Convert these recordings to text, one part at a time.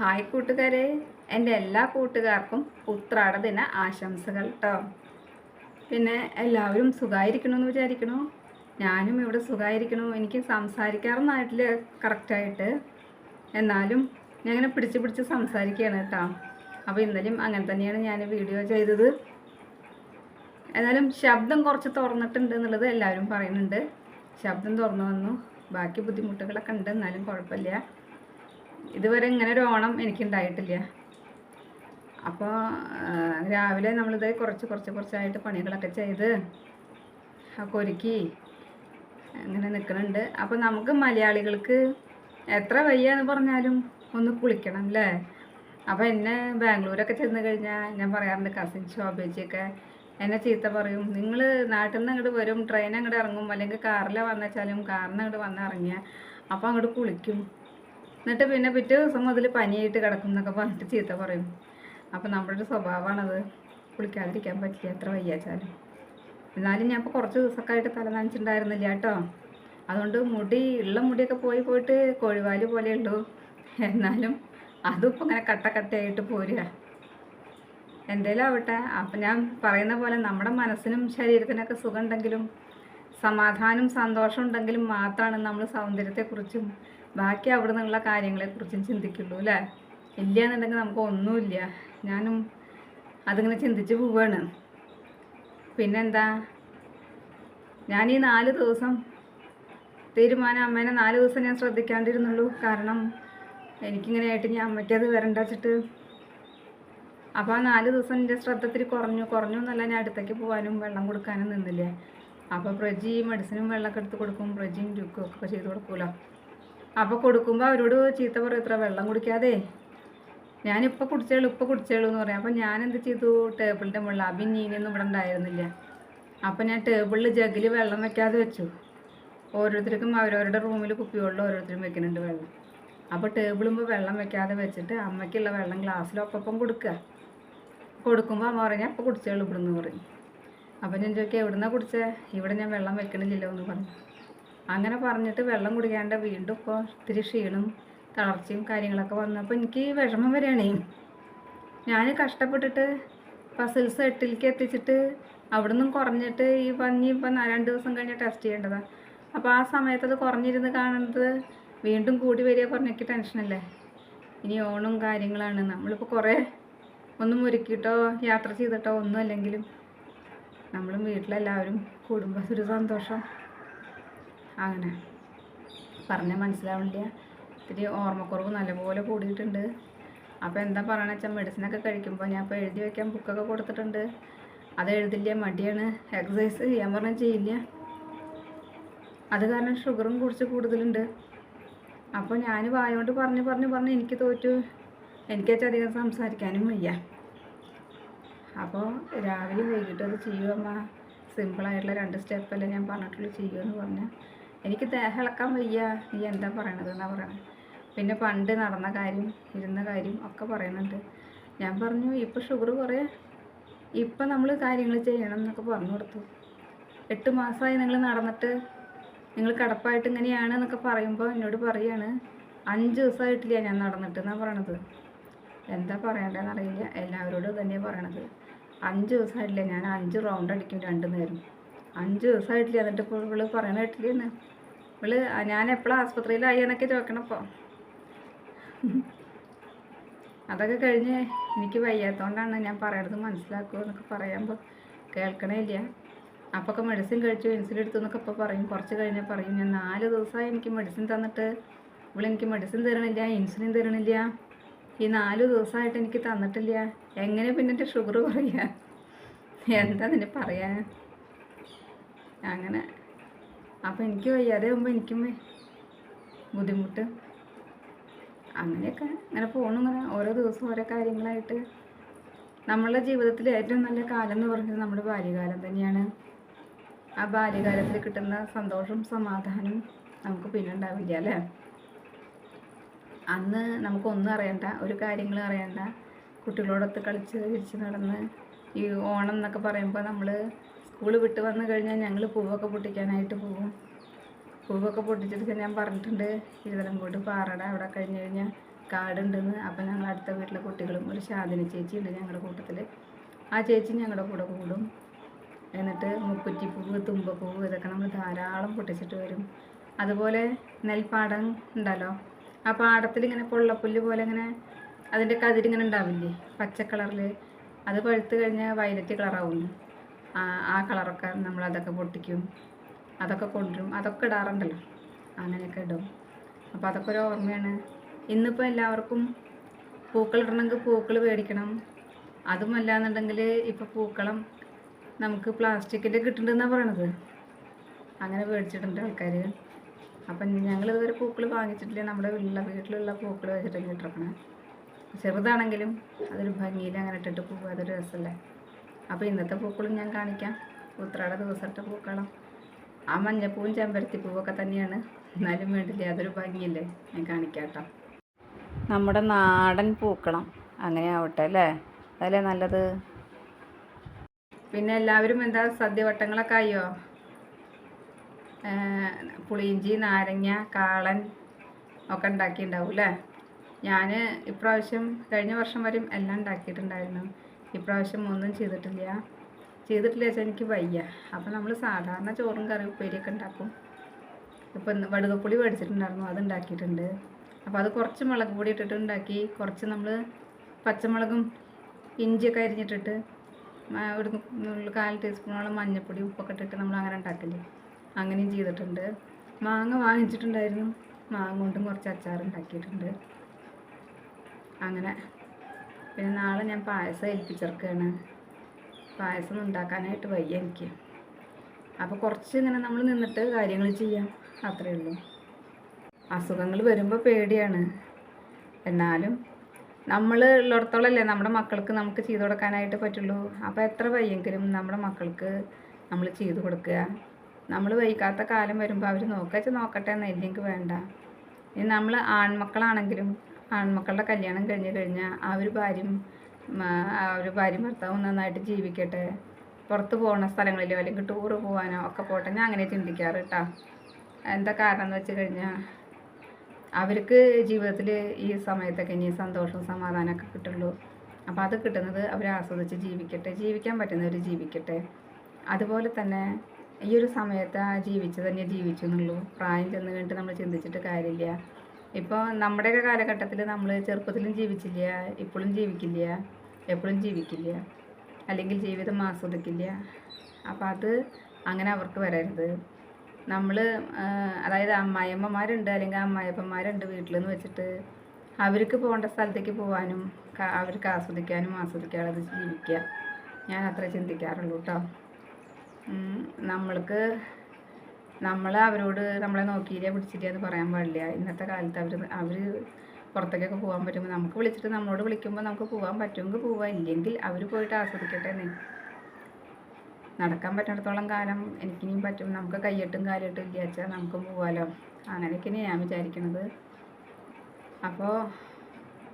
Hi കൂട്ടുകാരെ. എന്റെ എല്ലാ കൂട്ടുകാർക്കും ഉത്രാട ദിന ആശംസകൾ കേട്ടോ പിന്നെ എല്ലാവരും സുഖമായിരിക്കണമെന്ന് വിചാരിക്കണു? ഞാനും ഇവിടെ സുഖമായിരിക്കണു എനിക്ക് സംസാരിക്കാറൊന്നായിട്ടില്ല കറക്റ്റായിട്ട്. എന്നാലും ഞാൻ ഇങ്ങനെ പിടിച്ച് പിടിച്ച് സംസാരിക്കുകയാണ് കേട്ടോ അപ്പോൾ ഇന്നലെയും അങ്ങനെ തന്നെയാണ് ഞാൻ വീഡിയോ ചെയ്തത്. എന്നാലും ശബ്ദം കുറച്ച് തുറന്നിട്ടുണ്ട് എന്നുള്ളത് എല്ലാവരും പറയുന്നുണ്ട്. ശബ്ദം തുറന്നു വന്നു. ബാക്കി ബുദ്ധിമുട്ടുകളൊക്കെ ഉണ്ട്. എന്നാലും കുഴപ്പമില്ല. ഇതുവരെ ഇങ്ങനെ ഒരു ഓണം എനിക്കുണ്ടായിട്ടില്ല. അപ്പോൾ രാവിലെ നമ്മളിത് കുറച്ച് കുറച്ച് കുറച്ചായിട്ട് പണികളൊക്കെ ചെയ്ത് ഒക്കെ ഒരുക്കി അങ്ങനെ നിൽക്കുന്നുണ്ട് അപ്പോൾ നമുക്ക് മലയാളികൾക്ക് എത്ര വയ്യ എന്ന് പറഞ്ഞാലും ഒന്ന് കുളിക്കണം അല്ലേ? അപ്പോൾ എന്നെ ബാംഗ്ലൂരൊക്കെ ചെന്ന് കഴിഞ്ഞാൽ ഞാൻ പറയാറുണ്ട് കസിൻ ഷോബേജിയൊക്കെ എന്നെ ചീത്ത പറയും. നിങ്ങൾ നാട്ടിൽ നിന്ന് അങ്ങോട്ട് വരും ട്രെയിൻ അങ്ങോട്ട് ഇറങ്ങും അല്ലെങ്കിൽ കാറിൽ വന്നുവെച്ചാലും കാറിന് അങ്ങോട്ട് വന്ന് ഇറങ്ങിയാൽ അപ്പോൾ അങ്ങോട്ട് കുളിക്കും. എന്നിട്ട് പിന്നെ പിറ്റേ ദിവസം മുതൽ പനിയായിട്ട് കിടക്കും എന്നൊക്കെ പറഞ്ഞിട്ട് ചീത്ത പറയും. അപ്പോൾ നമ്മുടെ ഒരു സ്വഭാവമാണത് കുളിക്കാതിരിക്കാൻ പറ്റില്ല എത്ര വയ്യാച്ചാലും. എന്നാലും ഞാൻ ഇപ്പോൾ കുറച്ച് ദിവസമൊക്കെ ആയിട്ട് തല നനച്ചിട്ടുണ്ടായിരുന്നില്ല കേട്ടോ. അതുകൊണ്ട് മുടി ഉള്ള മുടിയൊക്കെ പോയി പോയിട്ട് കോഴിവാൽ പോലെ ഉള്ളൂ. എന്നാലും അതും ഇപ്പം ഇങ്ങനെ കട്ട കട്ടയായിട്ട് പോരുക. എന്തേലും ആവട്ടെ. അപ്പം ഞാൻ പറയുന്ന പോലെ നമ്മുടെ മനസ്സിനും ശരീരത്തിനൊക്കെ സുഖം ഉണ്ടെങ്കിലും സമാധാനം സന്തോഷം ഉണ്ടെങ്കിലും മാത്രമാണ് നമ്മൾ സൗന്ദര്യത്തെക്കുറിച്ചും ബാക്കി അവിടെ നിന്നുള്ള കാര്യങ്ങളെക്കുറിച്ചും ചിന്തിക്കുള്ളൂ അല്ലേ? ഇല്ല എന്നുണ്ടെങ്കിൽ നമുക്ക് ഒന്നുമില്ല. ഞാനും അതിങ്ങനെ ചിന്തിച്ച് പോവാണ്. പിന്നെന്താ? ഞാൻ ഈ നാല് ദിവസം തീരുമാനം അമ്മേനെ നാല് ദിവസം ഞാൻ ശ്രദ്ധിക്കാണ്ടിരുന്നുള്ളൂ. കാരണം എനിക്കിങ്ങനെ ആയിട്ട് ഞാൻ അമ്മയ്ക്ക് അത് വരണ്ട വെച്ചിട്ട്. അപ്പോൾ ആ നാല് ദിവസം എന്റെ ശ്രദ്ധ കുറഞ്ഞു. കുറഞ്ഞു എന്നല്ല ഞാൻ അടുത്തേക്ക് പോകാനും വെള്ളം കൊടുക്കാനും നിന്നില്ല? അപ്പോൾ പ്രജി മെഡിസിനും വെള്ളമൊക്കെ എടുത്ത് കൊടുക്കും പ്രജിയും രുക്കും ഒക്കെ ചെയ്ത് കൊടുക്കുമല്ലോ അപ്പോൾ കൊടുക്കുമ്പോൾ അവരോട് ചീത്ത പറയും ഇത്ര വെള്ളം കുടിക്കാതെ ഞാനിപ്പോൾ കുടിച്ചേളൂ ഇപ്പോൾ കുടിച്ചേളൂ എന്ന് പറയാം. അപ്പോൾ ഞാൻ എന്ത് ചെയ്തു? ടേബിളിന്റെ മുകളിൽ അബിൻ നീനൊന്നും ഇവിടെ ഉണ്ടായിരുന്നില്ല. അപ്പോൾ ഞാൻ ടേബിളിൽ ജഗിൽ വെള്ളം വെക്കാതെ വെച്ചു. ഓരോരുത്തർക്കും അവരവരുടെ റൂമിൽ കുപ്പികളിൽ ഓരോരുത്തരും വെക്കുന്നുണ്ട് വെള്ളം. അപ്പോൾ ടേബിളുമ്പോൾ വെള്ളം വെക്കാതെ വെച്ചിട്ട് അമ്മയ്ക്കുള്ള വെള്ളം ഗ്ലാസ്സിലൊപ്പം കൊടുക്കുക. കൊടുക്കുമ്പോൾ അമ്മ പറഞ്ഞാൽ അപ്പോൾ കുടിച്ചേളൂ ഇവിടുന്ന് പറയും. അപ്പോൾ ഞാൻ ചോദിക്കുക എവിടുന്നാ കുടിച്ചേ? ഇവിടെ ഞാൻ വെള്ളം വെക്കണില്ലല്ലോ എന്ന് പറഞ്ഞു. അങ്ങനെ പറഞ്ഞിട്ട് വെള്ളം കുടിക്കാണ്ട് വീണ്ടും ഇപ്പോൾ ഇത്തിരി ക്ഷീണം തളർച്ചയും കാര്യങ്ങളൊക്കെ വന്നപ്പോൾ എനിക്ക് വിഷമം വരികയാണേ. ഞാൻ കഷ്ടപ്പെട്ടിട്ട് പസിൽസ് എട്ടിലേക്ക് എത്തിച്ചിട്ട് അവിടെ നിന്നും കുറഞ്ഞിട്ട് ഈ പഞ്ഞി ഇപ്പം രണ്ട് ദിവസം കഴിഞ്ഞ് ടെസ്റ്റ് ചെയ്യേണ്ടതാണ് അപ്പോൾ ആ സമയത്ത് അത് കുറഞ്ഞിരുന്ന് കാണുന്നത് വീണ്ടും കൂടി വരിക പറഞ്ഞ എനിക്ക് ടെൻഷനല്ലേ ഇനി ഓണും കാര്യങ്ങളാണ്. നമ്മളിപ്പോൾ കുറേ ഒന്നും ഒരുക്കിയിട്ടോ യാത്ര ചെയ്തിട്ടോ ഒന്നും അല്ലെങ്കിലും നമ്മളും വീട്ടിലെല്ലാവരും കൂടുമ്പോൾ ഒരു സന്തോഷം. അങ്ങനെ. പറഞ്ഞ മനസ്സിലാവില്ല ഇത്തിരി ഓർമ്മക്കുറവ് നല്ലപോലെ കൂടിയിട്ടുണ്ട്. അപ്പോൾ എന്താ പറയണ വെച്ചാൽ മെഡിസിനൊക്കെ കഴിക്കുമ്പോൾ ഞാൻ ഇപ്പോൾ എഴുതി വയ്ക്കാൻ ബുക്കൊക്കെ കൊടുത്തിട്ടുണ്ട്. അത് എഴുതില്ല? മടിയാണ്. എക്സസൈസ് ചെയ്യാൻ പറഞ്ഞാൽ ചെയ്യില്ല. അത് കാരണം ഷുഗറും കുറച്ച് കൂടുതലുണ്ട്. അപ്പോൾ ഞാൻ വായോണ്ട് പറഞ്ഞ് പറഞ്ഞ് പറഞ്ഞ് എനിക്ക് തോറ്റു. എനിക്കേച്ചാൽ അധികം സംസാരിക്കാനും വയ്യ. അപ്പോൾ രാവിലെ വൈകിട്ട് അത് ചെയ്യുമമ്മ സിമ്പിളായിട്ടുള്ള രണ്ട് സ്റ്റെപ്പല്ലേ ഞാൻ പറഞ്ഞിട്ടുള്ളൂ ചെയ്യുമെന്ന് പറഞ്ഞാൽ എനിക്ക് ദേഹം ഇളക്കാൻ വയ്യ. നീ എന്താ പറയണത് എന്നാ പറയണത് പിന്നെ പണ്ട് നടന്ന കാര്യം ഇരുന്ന കാര്യം ഒക്കെ പറയുന്നുണ്ട്. ഞാൻ പറഞ്ഞു ഇപ്പോൾ ഷുഗർ കുറേ. ഇപ്പം നമ്മൾ കാര്യങ്ങൾ ചെയ്യണം എന്നൊക്കെ പറഞ്ഞു കൊടുത്തു. എട്ട് മാസമായി നിങ്ങൾ നടന്നിട്ട് നിങ്ങൾ കിടപ്പായിട്ട് ഇങ്ങനെയാണ് എന്നൊക്കെ പറയുമ്പോൾ എന്നോട് പറയാണ് അഞ്ച് ദിവസമായിട്ടില്ല ഞാൻ നടന്നിട്ട് എന്നാണ് പറയണത്. എന്താ പറയണ്ടതെന്ന് അറിയില്ല എല്ലാവരോടും തന്നെയാണ് പറയണത്. അഞ്ച് ദിവസമായിട്ടില്ല ഞാൻ അഞ്ച് റൗണ്ട് അടിക്കും രണ്ട് നേരം. അഞ്ച് ദിവസമായിട്ടില്ല എന്നിട്ട് ഇപ്പോൾ ഇവൾ പറയണ കേട്ടില്ലെന്ന്? ഇവൾ ഞാൻ എപ്പോഴാണ് ആസ്പത്രിയിലായി എന്നൊക്കെ ചോദിക്കണപ്പോൾ അതൊക്കെ കഴിഞ്ഞ് എനിക്ക് വയ്യാത്തതുകൊണ്ടാണ് ഞാൻ പറയണത് മനസ്സിലാക്കുമോ എന്നൊക്കെ പറയുമ്പോൾ കേൾക്കണേ ഇല്ല. അപ്പൊക്കെ മെഡിസിൻ കഴിച്ചു ഇൻസുലിൻ എടുത്തു എന്നൊക്കെ ഇപ്പോൾ പറയും. കുറച്ച് കഴിഞ്ഞാൽ പറയും. ഞാൻ നാല് ദിവസമായി എനിക്ക് മെഡിസിൻ തന്നിട്ട്. ഇവളെനിക്ക് മെഡിസിൻ തരണില്ല ഇൻസുലിൻ തരണില്ല. ഈ നാല് ദിവസമായിട്ട് എനിക്ക് തന്നിട്ടില്ല. എങ്ങനെ പിന്നെ എന്റെ ഷുഗർ കുറയുക എന്താ നിന്നെ പറയാൻ അങ്ങനെ. അപ്പം എനിക്ക് വയ്യാതെ ആകുമ്പോൾ എനിക്കും ബുദ്ധിമുട്ട്. അങ്ങനെയൊക്കെ അങ്ങനെ പോകണം ഇങ്ങനെ ഓരോ ദിവസവും ഓരോ കാര്യങ്ങളായിട്ട്. നമ്മളുടെ ജീവിതത്തിൽ ഏറ്റവും നല്ല കാലം എന്ന് പറയുന്നത് നമ്മുടെ ബാല്യകാലം തന്നെയാണ്. ആ ബാല്യകാലത്തിൽ കിട്ടുന്ന സന്തോഷം സമാധാനം നമുക്ക് പിന്നെ ഉണ്ടാവില്ല അല്ലേ? അന്ന് നമുക്കൊന്നും അറിയണ്ട ഒരു കാര്യങ്ങളും അറിയണ്ട. കുട്ടികളോടൊത്ത് കളിച്ച് തിരിച്ച് നടന്ന് ഈ ഓണം എന്നൊക്കെ പറയുമ്പോൾ നമ്മൾ സ്കൂൾ വിട്ട് വന്നു കഴിഞ്ഞാൽ ഞങ്ങൾ പൂവൊക്കെ പൊട്ടിക്കാനായിട്ട് പോകും പൂവൊക്കെ പൊട്ടിച്ചിട്ട് ഞാൻ പറഞ്ഞിട്ടുണ്ട്. ഇരുതലംകോട്ട് പാറട അവിടെ കഴിഞ്ഞ് കഴിഞ്ഞാൽ കാടുണ്ടെന്ന്. അപ്പം ഞങ്ങൾ അടുത്ത വീട്ടിലെ കുട്ടികളും ഒരു ശാദിനി ചേച്ചി ഉണ്ട് ഞങ്ങളുടെ കൂട്ടത്തിൽ ആ ചേച്ചി ഞങ്ങളുടെ കൂടെ കൂടും. എന്നിട്ട് മുക്കുറ്റിപ്പൂവ് തുമ്പപ്പൂവ് ഇതൊക്കെ നമ്മൾ ധാരാളം പൊട്ടിച്ചിട്ട് വരും. അതുപോലെ നെൽപ്പാടം ഉണ്ടല്ലോ? ആ പാടത്തിൽ ഇങ്ങനെ പൊള്ളപ്പുല്ല് പോലെ ഇങ്ങനെ അതിന്റെ കതിരിങ്ങനെ ഉണ്ടാവില്ലേ? പച്ച കളറിൽ അത് പഴുത്ത് കഴിഞ്ഞാൽ വയലറ്റ് കളറാവും ആ കളറൊക്കെ നമ്മൾ അതൊക്കെ പൊട്ടിക്കും. അതൊക്കെ കൊണ്ടുവരും. അതൊക്കെ ഇടാറുണ്ടല്ലോ. അങ്ങനെയൊക്കെ ഇടും. അപ്പോൾ അതൊക്കെ ഒരു ഓർമ്മയാണ്. ഇന്നിപ്പോൾ എല്ലാവർക്കും പൂക്കൾ ഇടണമെങ്കിൽ പൂക്കൾ മേടിക്കണം. അതുമല്ല എന്നുണ്ടെങ്കിൽ ഇപ്പോൾ പൂക്കളം നമുക്ക് പ്ലാസ്റ്റിക്കിന്റെ കിട്ടുന്നുണ്ടെന്നാണ് പറയണത്. അങ്ങനെ മേടിച്ചിട്ടുണ്ട് ആൾക്കാർ അപ്പം ഞങ്ങൾ ഇതുവരെ പൂക്കൾ വാങ്ങിച്ചിട്ടില്ല. നമ്മുടെ വീട്ടിലുള്ള വീട്ടിലുള്ള പൂക്കൾ വെച്ചിട്ടാണ് ഇട്ടിരിക്കണേ. ചെറുതാണെങ്കിലും അതൊരു ഭംഗിയിൽ അങ്ങനെ ഇട്ടിട്ട് പൂവ് അതൊരു രസമല്ലേ? അപ്പോൾ ഇന്നത്തെ പൂക്കളും ഞാൻ കാണിക്കാം. ഉത്രാട ദിവസത്തെ പൂക്കളം. ആ മഞ്ഞപ്പൂവും ചെമ്പരത്തിപ്പൂവൊക്കെ തന്നെയാണ്. എന്നാലും വേണ്ടില്ല അതൊരു ഭംഗിയല്ലേ? ഞാൻ കാണിക്കാം കേട്ടോ. നമ്മുടെ നാടൻ പൂക്കളം. അങ്ങനെ ആവട്ടെ അല്ലേ? അതല്ലേ നല്ലത്? പിന്നെ എല്ലാവരും എന്താ സദ്യവട്ടങ്ങളൊക്കെ ആയോ? പുളിയിഞ്ചി നാരങ്ങ കാളൻ ഒക്കെ ഉണ്ടാക്കിയിട്ടുണ്ടാവും അല്ലേ ഞാൻ ഇപ്രാവശ്യം കഴിഞ്ഞ വർഷം വരെയും എല്ലാം ഉണ്ടാക്കിയിട്ടുണ്ടായിരുന്നു. ഇപ്രാവശ്യം ഒന്നും ചെയ്തിട്ടില്ല. ചെയ്തിട്ടില്ല വെച്ചാൽ എനിക്ക് വയ്യ. അപ്പോൾ നമ്മൾ സാധാരണ ചോറും കറി ഉപ്പേരിയൊക്കെ ഉണ്ടാക്കും. ഇപ്പം വടുകപ്പുളി മേടിച്ചിട്ടുണ്ടായിരുന്നു അത് ഉണ്ടാക്കിയിട്ടുണ്ട്. അപ്പോൾ അത് കുറച്ച് മുളക് പൊടി ഇട്ടിട്ട് ഉണ്ടാക്കി കുറച്ച് നമ്മൾ പച്ചമുളകും ഇഞ്ചിയൊക്കെ അരിഞ്ഞിട്ടിട്ട് ഒരു കാൽ ടീസ്പൂണോളം മഞ്ഞൾപ്പൊടി ഉപ്പൊക്കെ ഇട്ടിട്ട് നമ്മൾ അങ്ങനെ ഉണ്ടാക്കില്ലേ അങ്ങനെയും ചെയ്തിട്ടുണ്ട്. മാങ്ങ വാങ്ങിച്ചിട്ടുണ്ടായിരുന്നു. മാങ്ങ കൊണ്ടും കുറച്ച് അച്ചാർ ഉണ്ടാക്കിയിട്ടുണ്ട്. അങ്ങനെ പിന്നെ നാളെ ഞാൻ പായസം ഏൽപ്പിച്ചെടുക്കുകയാണ്. പായസം ഉണ്ടാക്കാനായിട്ട് വയ്യ എനിക്ക്. അപ്പോൾ കുറച്ച് ഇങ്ങനെ നമ്മൾ നിന്നിട്ട് കാര്യങ്ങൾ ചെയ്യാം. അത്രയേ ഉള്ളൂ. അസുഖങ്ങൾ വരുമ്പോൾ പേടിയാണ്. എന്നാലും നമ്മൾ ഉള്ളിടത്തോളല്ലേ നമ്മുടെ മക്കൾക്ക് നമുക്ക് ചെയ്തു കൊടുക്കാനായിട്ട് പറ്റുള്ളൂ. അപ്പോൾ എത്ര വയ്യെങ്കിലും നമ്മുടെ മക്കൾക്ക് നമ്മൾ ചെയ്തു കൊടുക്കുക. നമ്മൾ വൈകാത്ത കാലം വരുമ്പോൾ അവർ നോക്കുക നോക്കട്ടെ എന്നില്ലെങ്കിൽ വേണ്ട. ഇനി നമ്മൾ ആൺമക്കളാണെങ്കിലും ആൺമക്കളുടെ കല്യാണം കഴിഞ്ഞ് കഴിഞ്ഞാൽ ആ ഒരു ഭാര്യയും ആ ഒരു ഭാര്യയും ഭർത്താവും നന്നായിട്ട് ജീവിക്കട്ടെ. പുറത്ത് പോകുന്ന സ്ഥലങ്ങളിലോ അല്ലെങ്കിൽ ടൂറ് പോകാനോ ഒക്കെ പോട്ടെ. ഞാൻ അങ്ങനെ ചിന്തിക്കാറ് കേട്ടോ എന്താ കാരണം എന്ന് വെച്ച് കഴിഞ്ഞാൽ അവർക്ക് ജീവിതത്തിൽ ഈ സമയത്തൊക്കെ ഇനി സന്തോഷവും സമാധാനമൊക്കെ കിട്ടുള്ളൂ. അപ്പോൾ അത് കിട്ടുന്നത് അവർ ആസ്വദിച്ച് ജീവിക്കട്ടെ. ജീവിക്കാൻ പറ്റുന്നവർ ജീവിക്കട്ടെ. അതുപോലെ തന്നെ ഈ ഒരു സമയത്ത് ആ ജീവിച്ച് തന്നെ ജീവിച്ചു എന്നുള്ളൂ. പ്രായം ചെന്ന് കഴിഞ്ഞിട്ട് നമ്മൾ ചിന്തിച്ചിട്ട് കാര്യമില്ല. ഇപ്പോൾ നമ്മുടെയൊക്കെ കാലഘട്ടത്തിൽ നമ്മൾ ചെറുപ്പത്തിലും ജീവിച്ചില്ല ഇപ്പോഴും ജീവിക്കില്ല എപ്പോഴും ജീവിക്കില്ല അല്ലെങ്കിൽ ജീവിതം ആസ്വദിക്കില്ല. അപ്പം അത് അങ്ങനെ അവർക്ക് വരരുത്. നമ്മൾ അതായത് അമ്മായിയമ്മമാരുണ്ട് അല്ലെങ്കിൽ അമ്മായിയപ്പന്മാരുണ്ട് വീട്ടിലെന്ന് വെച്ചിട്ട് അവർക്ക് പോകേണ്ട സ്ഥലത്തേക്ക് പോകാനും അവർക്ക് ആസ്വദിക്കാനും ആസ്വദിക്കാതെ ജീവിക്കുക. ഞാൻ അത്ര ചിന്തിക്കാറുള്ളൂ കേട്ടോ നമ്മൾക്ക് നമ്മൾ അവരോട് നമ്മളെ നോക്കിയില്ല പിടിച്ചില്ല എന്ന് പറയാൻ പാടില്ല. ഇന്നത്തെ കാലത്ത് അവർ അവർ പുറത്തേക്കൊക്കെ പോകാൻ പറ്റുമ്പോൾ നമുക്ക് വിളിച്ചിട്ട് നമ്മളോട് വിളിക്കുമ്പോൾ നമുക്ക് പോകാൻ പറ്റുമെങ്കിൽ പോവാം. ഇല്ലെങ്കിൽ അവർ പോയിട്ട് ആസ്വദിക്കട്ടെ എന്ന്. നടക്കാൻ പറ്റുന്നിടത്തോളം കാലം എനിക്കിനിയും പറ്റും. നമുക്ക് കയ്യെട്ടും കാലിട്ടും ഇല്ല വെച്ചാൽ നമുക്കും പോവാലോ. അങ്ങനെയൊക്കെയാണ് ഞാൻ വിചാരിക്കുന്നത് അപ്പോൾ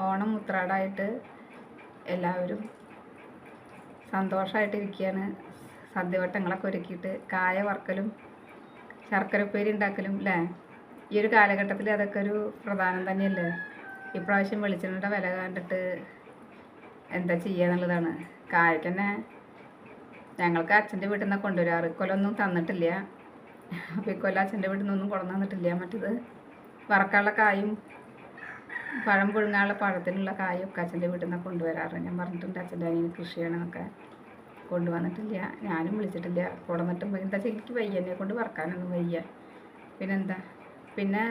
ഓണം ഉത്രാടായിട്ട് എല്ലാവരും സന്തോഷമായിട്ടിരിക്കുകയാണ് സദ്യവട്ടങ്ങളൊക്കെ ഒരുക്കിയിട്ട് കായ വറുക്കലും ശർക്കര ഉപ്പേരി ഉണ്ടാക്കലും അല്ലേ ഈ ഒരു കാലഘട്ടത്തിൽ അതൊക്കെ ഒരു പ്രധാനം തന്നെയല്ലേ? ഇപ്രാവശ്യം വെളിച്ചെണ്ണയുടെ വില കണ്ടിട്ട് എന്താ ചെയ്യുക എന്നുള്ളതാണ്. കായ്ക്ക് തന്നെ ഞങ്ങൾക്ക് അച്ഛന്റെ വീട്ടിൽ നിന്നാണ് കൊണ്ടുവരാറ്. ഇക്കൊല്ലൊന്നും തന്നിട്ടില്ല. അപ്പോൾ ഇക്കൊല്ലം അച്ഛന്റെ വീട്ടിൽ നിന്നൊന്നും കൊണ്ടു തന്നിട്ടില്ല മറ്റത്. വറക്കാനുള്ള കായും പഴം പുഴുങ്ങാനുള്ള പഴത്തിനുള്ള കായും ഒക്കെ അച്ഛന്റെ വീട്ടിൽ നിന്നാണ് കൊണ്ടുവരാറ്. ഞാൻ പറഞ്ഞിട്ടുണ്ട് അച്ഛന്റെ അനിയന് കൃഷി ചെയ്യണമെന്നൊക്കെ കൊണ്ടുവന്നിട്ടില്ല. ഞാനും വിളിച്ചിട്ടില്ല. കൊണ്ടുവന്നിട്ടും എന്താ എനിക്ക് വയ്യ. എന്നെ കൊണ്ട് വറക്കാനൊന്നും വയ്യ. പിന്നെന്താ? പിന്നെ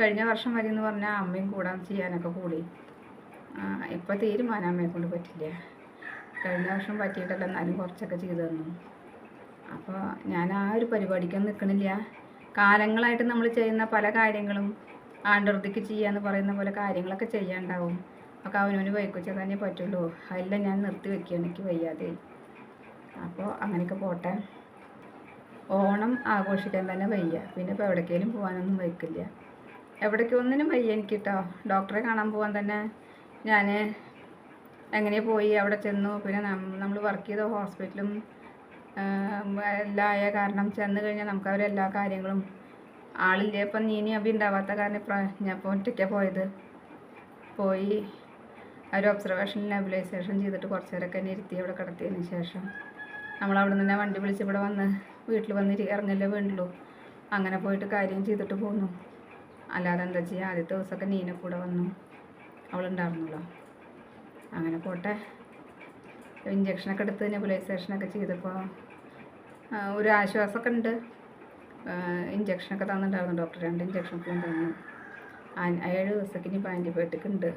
കഴിഞ്ഞ വർഷം വരെ എന്ന് പറഞ്ഞാൽ അമ്മയും കൂടാൻ ചെയ്യാനൊക്കെ കൂടി. ഇപ്പോൾ തീരുമാനം അമ്മയെ കൊണ്ട് പറ്റില്ല. കഴിഞ്ഞ വർഷം പറ്റിയിട്ടല്ല എന്നാലും കുറച്ചൊക്കെ ചെയ്തു തന്നു. അപ്പോൾ ഞാൻ ആ ഒരു പരിപാടിക്കൊന്നും നിൽക്കണില്ല കാലങ്ങളായിട്ട് നമ്മൾ ചെയ്യുന്ന പല കാര്യങ്ങളും ആണ്ടൃതിക്ക് ചെയ്യാന്ന് പറയുന്ന പോലെ കാര്യങ്ങളൊക്കെ ചെയ്യാണ്ടാവും അപ്പോൾ അവനവന് വൈക്കുച്ച തന്നെ പറ്റുള്ളൂ. അതെല്ലാം ഞാൻ നിർത്തി വെക്കുകയാണ്. എനിക്ക് വയ്യാതെ. അപ്പോൾ അങ്ങനെയൊക്കെ പോട്ടെ. ഓണം ആഘോഷിക്കാൻ തന്നെ വയ്യ. പിന്നെ ഇപ്പോൾ എവിടേക്കേലും പോകാനൊന്നും വയ്ക്കില്ല. എവിടേക്ക് ഒന്നിനും വയ്യ എനിക്ക് കേട്ടോ ഡോക്ടറെ കാണാൻ പോകാൻ തന്നെ ഞാൻ എങ്ങനെ പോയി അവിടെ ചെന്നു. പിന്നെ നമ്മൾ വർക്ക് ചെയ്ത ഹോസ്പിറ്റലും എല്ലാം ആയ കാരണം ചെന്ന് കഴിഞ്ഞാൽ നമുക്ക് അവരെല്ലാ കാര്യങ്ങളും ആളില്ലേ. ഇപ്പം നീനി അഭി ഉണ്ടാവാത്ത കാരണം ഇപ്പം ഞാൻ ഇപ്പോൾ ഒറ്റയ്ക്കാണ് പോയത്. പോയി ഒരു ഒബ്സർവേഷൻ നെബുലൈസേഷൻ ചെയ്തിട്ട് കുറച്ച് നേരമൊക്കെ ഇരുത്തി അവിടെ കിടത്തിയതിന് ശേഷം. നമ്മൾ അവിടെ നിന്ന് വണ്ടി വിളിച്ച് ഇവിടെ വന്ന് വീട്ടിൽ വന്ന് ഇറങ്ങല്ലേ വേണ്ടുള്ളൂ. അങ്ങനെ പോയിട്ട് കാര്യം ചെയ്തിട്ട് പോന്നു. അല്ലാതെ എന്താ ചെയ്യുക ആദ്യത്തെ ദിവസമൊക്കെ നീന കൂടെ വന്നു. അവളുണ്ടായിരുന്നല്ലോ അങ്ങനെ പോട്ടെ. ഇഞ്ചക്ഷനൊക്കെ എടുത്ത് നെബുലൈസേഷനൊക്കെ ചെയ്തപ്പോൾ ഒരു ആശ്വാസമൊക്കെ ഉണ്ട്. ഇഞ്ചക്ഷനൊക്കെ തന്നിട്ടുണ്ടായിരുന്നു. ഡോക്ടർ രണ്ട് ഇഞ്ചക്ഷൻ ഇഞ്ചക്ഷനൊക്കെ തന്നു ഏഴ് ദിവസത്തേക്ക് ഇനിയിപ്പോൾ ആന്റിബയോട്ടിക് ഉണ്ട്.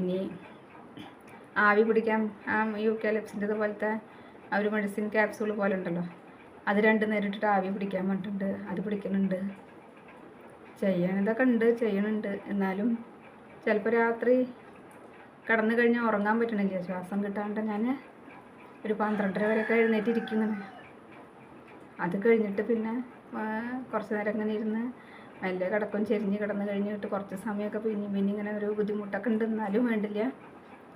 ഇനി ആവി പിടിക്കാൻ ആ യൂക്കാലിപ്സിന്റെ പോലത്തെ ആ ഒരു മെഡിസിൻ ക്യാപ്സൂൾ പോലെ ഉണ്ടല്ലോ. അത് രണ്ട് നേരിട്ടിട്ട് ആവി പിടിക്കാൻ പറഞ്ഞിട്ടുണ്ട്. അത് പിടിക്കുന്നുണ്ട്. ചെയ്യണതൊക്കെ ഉണ്ട് ചെയ്യണുണ്ട്. എന്നാലും ചിലപ്പോൾ രാത്രി കടന്നു കഴിഞ്ഞാൽ ഉറങ്ങാൻ പറ്റണില്ല. ശ്വാസം കിട്ടാണ്ട് ഞാൻ ഒരു പന്ത്രണ്ടര വരെയൊക്കെ എഴുന്നേറ്റിരിക്കുന്നത് അത് കഴിഞ്ഞിട്ട് പിന്നെ കുറച്ച് നേരം ഇങ്ങനെ ഇരുന്ന് മെല്ലെ കിടക്കും. ചെരിഞ്ഞ് കിടന്ന് കഴിഞ്ഞിട്ട് കുറച്ച് സമയമൊക്കെ പിന്നെ പിന്നെ ഇങ്ങനെ ഒരു ബുദ്ധിമുട്ടൊക്കെ ഉണ്ട്. എന്നാലും വേണ്ടില്ല.